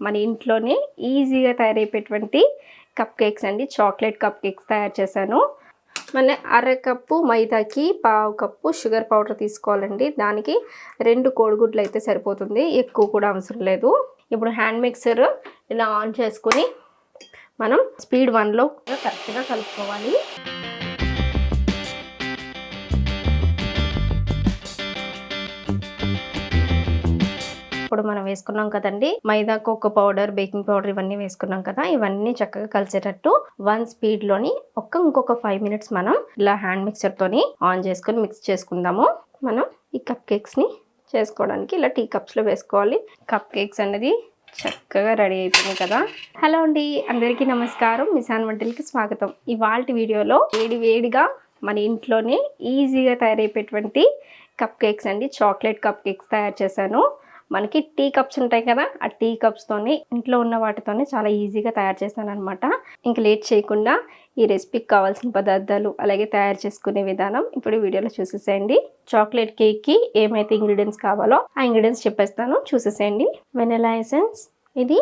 మన ఇంట్లోనే ఈజీగా తయారైపోయేటువంటి కప్ కేక్స్ అండి. చాక్లెట్ కప్ కేక్స్ తయారు చేశాను. మన అర కప్పు మైదాకి పావు కప్పు షుగర్ పౌడర్ తీసుకోవాలండి. దానికి రెండు కోడిగుడ్లు అయితే సరిపోతుంది. ఎక్కువ కూడా అవసరం లేదు. ఇప్పుడు హ్యాండ్ మిక్సర్ ఇలా ఆన్ చేసుకుని మనం స్పీడ్ వన్లో కరెక్ట్గా కలుపుకోవాలి. ఇప్పుడు మనం వేసుకున్నాం కదండి. Maida cocoa powder baking powder ఇవన్నీ వేసుకున్నాం కదా. ఇవన్నీ చక్కగా కలిసేటట్టు వన్ స్పీడ్లోని ఒక్క ఇంకొక ఫైవ్ మినిట్స్ మనం ఇలా హ్యాండ్ మిక్సర్ తోని ఆన్ చేసుకొని మిక్స్ చేసుకుందాము. మనం ఈ కప్ కేక్స్ని చేసుకోవడానికి ఇలా టీ కప్స్లో వేసుకోవాలి. కప్ కేక్స్ అనేది చక్కగా రెడీ అయిపోయింది కదా. హలో అండి అందరికీ నమస్కారం. మిసాన్ వంటలకి స్వాగతం. ఇవాళ వీడియోలో వేడి వేడిగా మన ఇంట్లోనే ఈజీగా తయారైపోయేటువంటి కప్ కేక్స్ అండి. చాక్లెట్ కప్ కేక్స్ తయారు చేశాను. మనకి టీ కప్స్ ఉంటాయి కదా ఆ టీ కప్స్తోని ఇంట్లో ఉన్న వాటితోనే చాలా ఈజీగా తయారు చేస్తాను అనమాట ఇంక లేట్ చేయకుండా ఈ రెసిపీకి కావాల్సిన పదార్థాలు అలాగే తయారు చేసుకునే విధానం ఇప్పుడు వీడియోలో చూసేసేయండి. చాక్లెట్ కేక్కి ఏమైతే ఇంగ్రీడియంట్స్ కావాలో ఆ ఇంగ్రీడియంట్స్ చెప్పేస్తాను. చూసేసేయండి. Vanilla essence. ఇది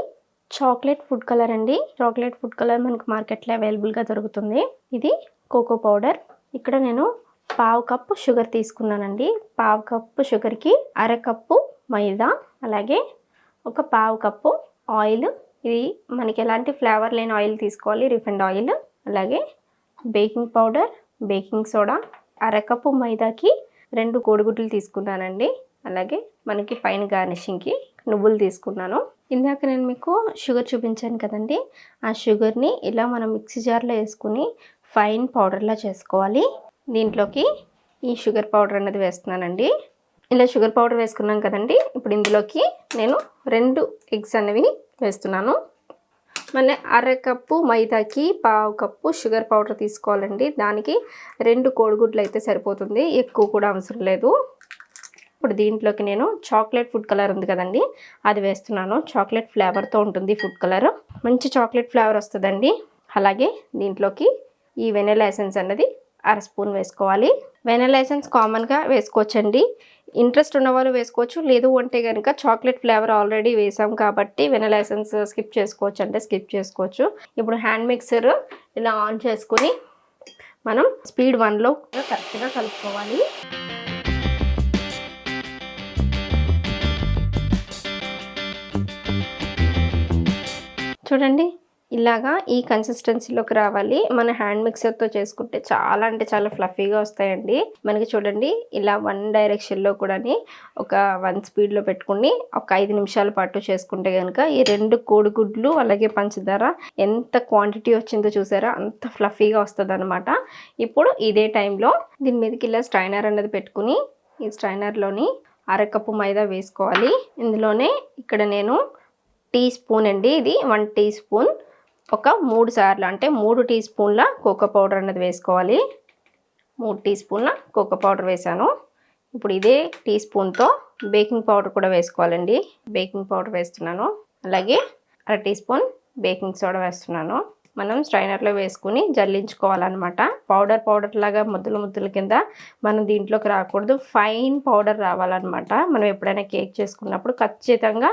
చాక్లెట్ ఫుడ్ కలర్ అండి. చాక్లెట్ ఫుడ్ కలర్ మనకు మార్కెట్లో అవైలబుల్గా దొరుకుతుంది. ఇది కోకో పౌడర్. ఇక్కడ నేను పావు కప్పు షుగర్ తీసుకున్నానండి. పావు కప్పు షుగర్కి అర కప్పు మైదా అలాగే ఒక పావు కప్పు ఆయిల్. ఇది మనకి ఎలాంటి ఫ్లేవర్ లేని ఆయిల్ తీసుకోవాలి. రిఫైండ్ ఆయిల్ అలాగే బేకింగ్ పౌడర్ బేకింగ్ సోడా. అరకప్పు మైదాకి రెండు కోడిగుడ్లు తీసుకున్నానండి. అలాగే మనకి పైన గార్నిషింగ్కి నువ్వులు తీసుకున్నాను. ఇందాక నేను మీకు షుగర్ చూపించాను కదండి. ఆ షుగర్ని ఇలా మనం మిక్సీ జార్లో వేసుకుని ఫైన్ పౌడర్లా చేసుకోవాలి. దీంట్లోకి ఈ షుగర్ పౌడర్ అనేది వేస్తున్నానండి. ఇలా షుగర్ పౌడర్ వేసుకున్నాం కదండి. ఇప్పుడు ఇందులోకి నేను రెండు ఎగ్స్ అనేవి వేస్తున్నాను. మళ్ళీ అర కప్పు మైదాకి పావు కప్పు షుగర్ పౌడర్ తీసుకోవాలండి. దానికి రెండు కోడిగుడ్లు అయితే సరిపోతుంది. ఎక్కువ కూడా అవసరం లేదు. ఇప్పుడు దీంట్లోకి నేను చాక్లెట్ ఫుడ్ కలర్ ఉంది కదండి. అది వేస్తున్నాను. చాక్లెట్ ఫ్లేవర్తో ఉంటుంది ఫుడ్ కలర్. మంచి చాక్లెట్ ఫ్లేవర్ వస్తుందండి. అలాగే దీంట్లోకి ఈ వెనిలా ఎసెన్స్ అన్నది అర స్పూన్ వేసుకోవాలి. వెనల్ ఎసెన్స్ కామన్గా వేసుకోవచ్చండి. ఇంట్రెస్ట్ ఉన్న వాళ్ళు వేసుకోవచ్చు. లేదు అంటే కనుక చాక్లెట్ ఫ్లేవర్ ఆల్రెడీ వేసాం కాబట్టి వెనల్ ఎసెన్స్ స్కిప్ చేసుకోవచ్చు అంటే స్కిప్ చేసుకోవచ్చు. ఇప్పుడు హ్యాండ్ మిక్సర్ ఇలా ఆన్ చేసుకుని మనం స్పీడ్ వన్లో కరెక్ట్గా కలుపుకోవాలి. చూడండి ఇలాగా ఈ కన్సిస్టెన్సీలోకి రావాలి. మన హ్యాండ్ మిక్సర్తో చేసుకుంటే చాలా అంటే చాలా ఫ్లఫీగా వస్తాయండి. మనకి చూడండి ఇలా వన్ డైరెక్షన్లో కూడా ఒక వన్ స్పీడ్లో పెట్టుకుని ఒక ఐదు నిమిషాల పాటు చేసుకుంటే కనుక ఈ రెండు కోడిగుడ్లు అలాగే పంచదార ఎంత క్వాంటిటీ వచ్చిందో చూసారా? అంత ఫ్లఫీగా వస్తుంది అనమాట ఇప్పుడు ఇదే టైంలో దీని మీదకి ఇలా స్ట్రైనర్ అనేది పెట్టుకుని ఈ స్ట్రైనర్లోని అరకప్పు మైదా వేసుకోవాలి. ఇందులోనే ఇక్కడ నేను టీ స్పూన్ అండి. ఇది వన్ టీ స్పూన్ ఒక మూడు సార్లు అంటే మూడు టీ స్పూన్ల కోకో పౌడర్ అన్నది వేసుకోవాలి. మూడు టీ స్పూన్ల కోకో పౌడర్ వేసాను. ఇప్పుడు ఇదే టీ స్పూన్తో బేకింగ్ పౌడర్ కూడా వేసుకోవాలండి. బేకింగ్ పౌడర్ వేస్తున్నాను. అలాగే అర టీ స్పూన్ బేకింగ్ సోడా వేస్తున్నాను. మనం స్ట్రైనర్లో వేసుకుని జల్లించుకోవాలన్నమాట. పౌడర్ పౌడర్ లాగా ముద్దలు ముద్దల కింద మనం దీంట్లోకి రాకూడదు. ఫైన్ పౌడర్ రావాలన్నమాట. మనం ఎప్పుడైనా కేక్ చేసుకున్నప్పుడు ఖచ్చితంగా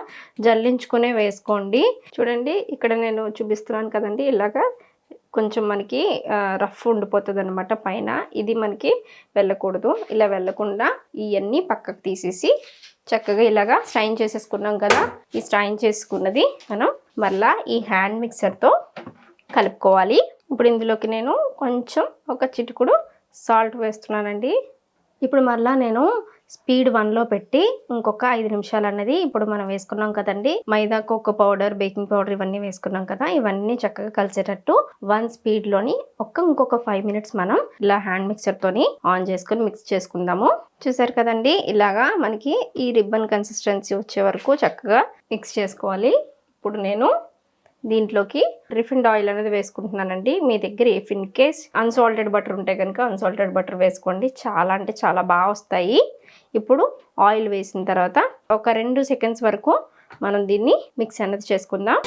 జల్లించుకునే వేసుకోండి. చూడండి ఇక్కడ నేను చూపిస్తున్నాను కదండి ఇలాగా కొంచెం మనకి రఫ్ ఉండిపోతుంది అనమాట పైన. ఇది మనకి వెళ్ళకూడదు. ఇలా వెళ్ళకుండా ఇవన్నీ పక్కకు తీసేసి చక్కగా ఇలాగా స్ట్రైన్ చేసేసుకున్నాం కదా. ఈ స్ట్రైన్ చేసుకున్నది మనం మళ్ళీ ఈ హ్యాండ్ మిక్సర్తో కలుపుకోవాలి. ఇప్పుడు ఇందులోకి నేను కొంచెం ఒక చిటుకుడు సాల్ట్ వేస్తున్నానండి. ఇప్పుడు మరలా నేను స్పీడ్ వన్లో పెట్టి ఇంకొక ఐదు నిమిషాలు అన్నది ఇప్పుడు మనం వేసుకున్నాం కదండి. Maida cocoa powder baking powder ఇవన్నీ వేసుకున్నాం కదా. ఇవన్నీ చక్కగా కలిసేటట్టు వన్ స్పీడ్లోని ఒక్క ఇంకొక ఫైవ్ మినిట్స్ మనం ఇలా హ్యాండ్ మిక్సర్తోని ఆన్ చేసుకొని మిక్స్ చేసుకుందాము. చూసారు కదండి ఇలాగా మనకి ఈ రిబ్బన్ కన్సిస్టెన్సీ వచ్చే వరకు చక్కగా మిక్స్ చేసుకోవాలి. ఇప్పుడు నేను దీంట్లోకి రిఫైండ్ ఆయిల్ అనేది వేసుకుంటున్నానండి. మీ దగ్గర if in case unsalted butter ఉంటే కనుక అన్సాల్టెడ్ బటర్ వేసుకోండి. చాలా అంటే చాలా బాగా వస్తాయి. ఇప్పుడు ఆయిల్ వేసిన తర్వాత ఒక రెండు సెకండ్స్ వరకు మనం దీన్ని మిక్స్ అనేది చేసుకుందాం.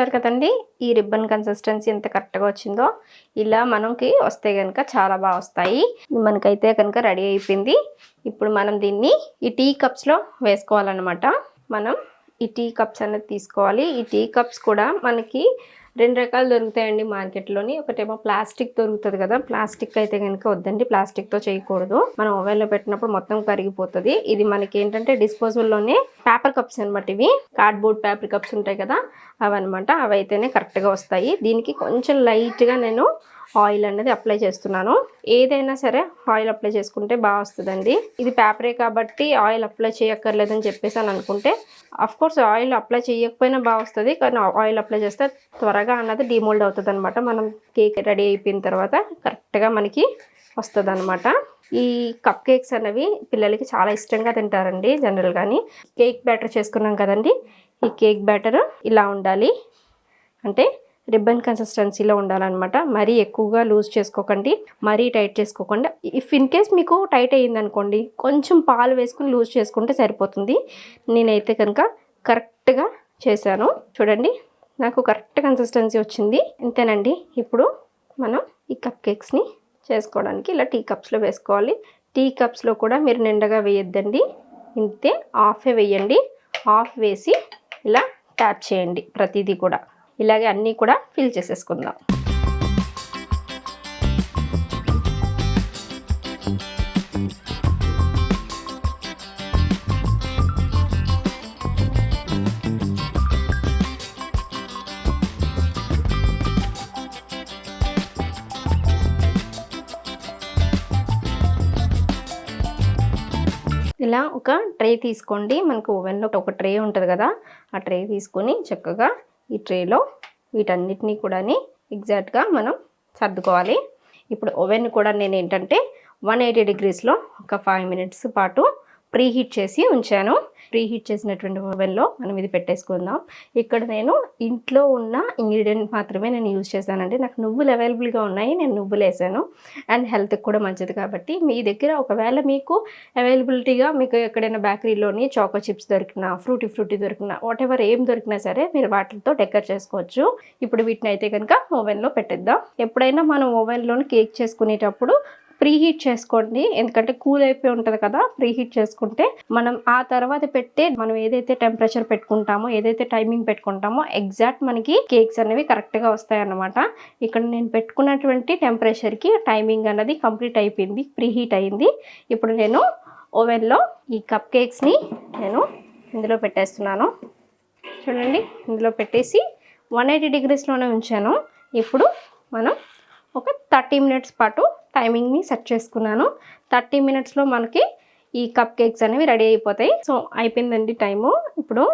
చూసారు కదండి ఈ రిబ్బన్ కన్సిస్టెన్సీ ఎంత కరెక్ట్గా వచ్చిందో. ఇలా మనకి వస్తే కనుక చాలా బాగా వస్తాయి. మనకైతే కనుక రెడీ అయిపోయింది. ఇప్పుడు మనం దీన్ని ఈ టీ కప్స్లో వేసుకోవాలన్నమాట. మనం ఈ టీ కప్స్ అనేది తీసుకోవాలి. ఈ టీ కప్స్ కూడా మనకి రెండు రకాలు దొరుకుతాయండి మార్కెట్లోని. ఒకటేమో ప్లాస్టిక్ దొరుకుతుంది కదా ప్లాస్టిక్ అయితే కనుక వద్దండి. ప్లాస్టిక్తో చేయకూడదు. మనం ఓవెన్లో పెట్టినప్పుడు మొత్తం కరిగిపోతుంది. ఇది మనకి ఏంటంటే డిస్పోజబుల్లోనే పేపర్ కప్స్ అనమాట ఇవి. కార్డ్బోర్డ్ పేపర్ కప్స్ ఉంటాయి కదా అవన్నమాట. అవి అయితేనే కరెక్ట్గా వస్తాయి. దీనికి కొంచెం లైట్గా నేను ఆయిల్ అనేది అప్లై చేస్తున్నాను. ఏదైనా సరే ఆయిల్ అప్లై చేసుకుంటే బాగా వస్తుందండి. ఇది పేపరే కాబట్టి ఆయిల్ అప్లై చేయక్కర్లేదని చెప్పేసి అని అనుకుంటే అఫ్ కోర్స్ ఆయిల్ అప్లై చేయకపోయినా బాగా వస్తుంది. కానీ ఆయిల్ అప్లై చేస్తే త్వరగా అన్నది డిమోల్డ్ అవుతుంది అనమాట మనం కేక్ రెడీ అయిపోయిన తర్వాత కరెక్ట్గా మనకి వస్తుంది అనమాట ఈ కప్ కేక్స్ అనేవి పిల్లలకి చాలా ఇష్టంగా తింటారండి జనరల్ కానీ కేక్ బ్యాటర్ చేసుకున్నాం కదండి. ఈ కేక్ బ్యాటర్ ఇలా ఉండాలి. అంటే రిబ్బన్ కన్సిస్టెన్సీలో ఉండాలన్నమాట. మరీ ఎక్కువగా లూజ్ చేసుకోకండి. మరీ టైట్ చేసుకోకుండా ఇఫ్ ఇన్ కేస్ మీకు టైట్ అయ్యింది అనుకోండి కొంచెం పాలు వేసుకుని లూజ్ చేసుకుంటే సరిపోతుంది. నేనైతే కనుక కరెక్ట్గా చేశాను. చూడండి నాకు కరెక్ట్ కన్సిస్టెన్సీ వచ్చింది. ఇంతేనండి. ఇప్పుడు మనం ఈ కప్ కేక్స్ని చేసుకోవడానికి ఇలా టీ కప్స్లో వేసుకోవాలి. టీ కప్స్లో కూడా మీరు నిండగా వేయొద్దండి. ఇంతే హాఫే వేయండి. హాఫ్ వేసి ఇలా ట్యాప్ చేయండి ప్రతిదీ కూడా. ఇలాగే అన్నీ కూడా ఫిల్ చేసేసుకుందాం. ఇలా ఒక ట్రే తీసుకోండి. మనకు ఓవెన్లో ఒక ట్రే ఉంటుంది కదా ఆ ట్రే తీసుకొని చక్కగా ఈ ట్రేలో వీటన్నిటినీ కూడా ఎగ్జాక్ట్గా మనం సర్దుకోవాలి. ఇప్పుడు ఓవెన్ కూడా నేను ఏంటంటే వన్ ఎయిటీ డిగ్రీస్లో ఒక ఫైవ్ మినిట్స్ పాటు ప్రీహీట్ చేసి ఉంచాను. ప్రీహీట్ చేసినటువంటి ఓవెన్లో మనం ఇది పెట్టేసుకుందాం. ఇక్కడ నేను ఇంట్లో ఉన్న ఇంగ్రీడియంట్ మాత్రమే నేను యూజ్ చేశానండి. నాకు నువ్వులు అవైలబుల్గా ఉన్నాయి నేను నువ్వులు వేసాను. అండ్ హెల్త్కి కూడా మంచిది కాబట్టి మీ దగ్గర ఒకవేళ మీకు అవైలబిలిటీగా మీకు ఎక్కడైనా బేకరీలోని చాకో చిప్స్ దొరికినా ఫ్రూటీ ఫ్రూటీ దొరికినా వాట్ ఎవర్ ఏం దొరికినా సరే మీరు వాటితో డెకర్ చేసుకోవచ్చు. ఇప్పుడు వీటిని అయితే కనుక ఓవెన్లో పెట్టేద్దాం. ఎప్పుడైనా మనం ఓవెన్లోని కేక్ చేసుకునేటప్పుడు ప్రీ హీట్ చేసుకోండి. ఎందుకంటే కూల్ అయిపోయి ఉంటుంది కదా ప్రీ హీట్ చేసుకుంటే మనం ఆ తర్వాత పెట్టే మనం ఏదైతే టెంపరేచర్ పెట్టుకుంటామో ఏదైతే టైమింగ్ పెట్టుకుంటామో ఎగ్జాక్ట్ మనకి కేక్స్ అనేవి కరెక్ట్గా వస్తాయి అన్నమాట. ఇక్కడ నేను పెట్టుకున్నటువంటి టెంపరేచర్కి టైమింగ్ అనేది కంప్లీట్ అయిపోయింది ప్రీ హీట్ అయింది. ఇప్పుడు నేను ఓవెన్లో ఈ కప్ కేక్స్ని నేను ఇందులో పెట్టేస్తున్నాను. చూడండి ఇందులో పెట్టేసి వన్ ఎయిటీ డిగ్రీస్లోనే ఉంచాను. ఇప్పుడు మనం ఒక థర్టీ మినిట్స్ పాటు టైమింగ్ని సెట్ చేసుకున్నాను. థర్టీ మినిట్స్లో మనకి ఈ కప్ కేక్స్ అనేవి రెడీ అయిపోతాయి. సో అయిపోయిందండి టైము. ఇప్పుడు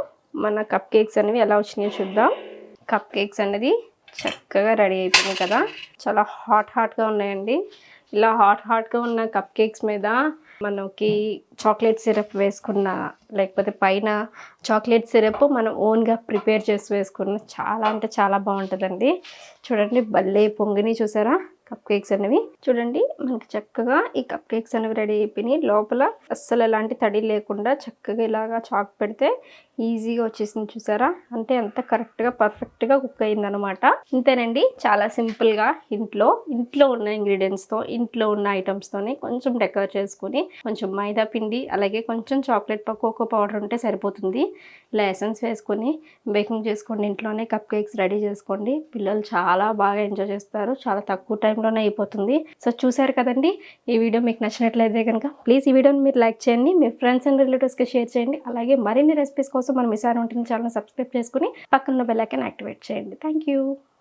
మన కప్ కేక్స్ అనేవి ఎలా వచ్చినాయో చూద్దాం. కప్ కేక్స్ అనేది చక్కగా రెడీ అయిపోయింది కదా. చాలా హాట్ హాట్గా ఉన్నాయండి. ఇలా హాట్ హాట్గా ఉన్న కప్ కేక్స్ మీద మనకి చాక్లెట్ సిరప్ వేసుకున్న లేకపోతే పైన చాక్లెట్ సిరప్ మనం ఓన్గా ప్రిపేర్ చేసి వేసుకున్న చాలా అంటే చాలా బాగుంటుందండి. చూడండి భలే పొంగిని చూసారా? కప్ కేక్స్ అనేవి. చూడండి మనకి చక్కగా ఈ కప్ కేక్స్ అనేవి రెడీ అయిపోయినాయి. లోపల అస్సలు ఎలాంటి తడి లేకుండా చక్కగా ఇలాగా చాక్ పెడితే ఈజీగా వచ్చేసింది చూసారా? అంటే అంత కరెక్ట్గా పర్ఫెక్ట్గా కుక్ అయిందనమాట ఇంతేనండి చాలా సింపుల్గా ఇంట్లో ఇంట్లో ఉన్న ఇంగ్రీడియంట్స్తో ఇంట్లో ఉన్న ఐటమ్స్తోనే కొంచెం డెకర్ చేసుకుని కొంచెం మైదా పిండి అలాగే కొంచెం చాక్లెట్ కోకో పౌడర్ ఉంటే సరిపోతుంది. ఇలా ఎసెన్స్ వేసుకొని బేకింగ్ చేసుకోండి ఇంట్లోనే కప్ కేక్స్ రెడీ చేసుకోండి. పిల్లలు చాలా బాగా ఎంజాయ్ చేస్తారు. చాలా తక్కువ టైం టైంలోనే అయిపోతుంది. సో చూసారు కదండి ఈ వీడియో మీకు నచ్చినట్లయితే కనుక ప్లీజ్ ఈ వీడియోని మీరు లైక్ చేయండి మీ ఫ్రెండ్స్ అండ్ రిలేటివ్స్కి షేర్ చేయండి. అలాగే మరిన్ని రెసిపీస్ కోసం మనం మిసార్ ఉంటుంది ఛానల్ సబ్స్క్రైబ్ చేసుకుని పక్కన బెల్ ఐకాన్ యాక్టివేట్ చేయండి. Thank you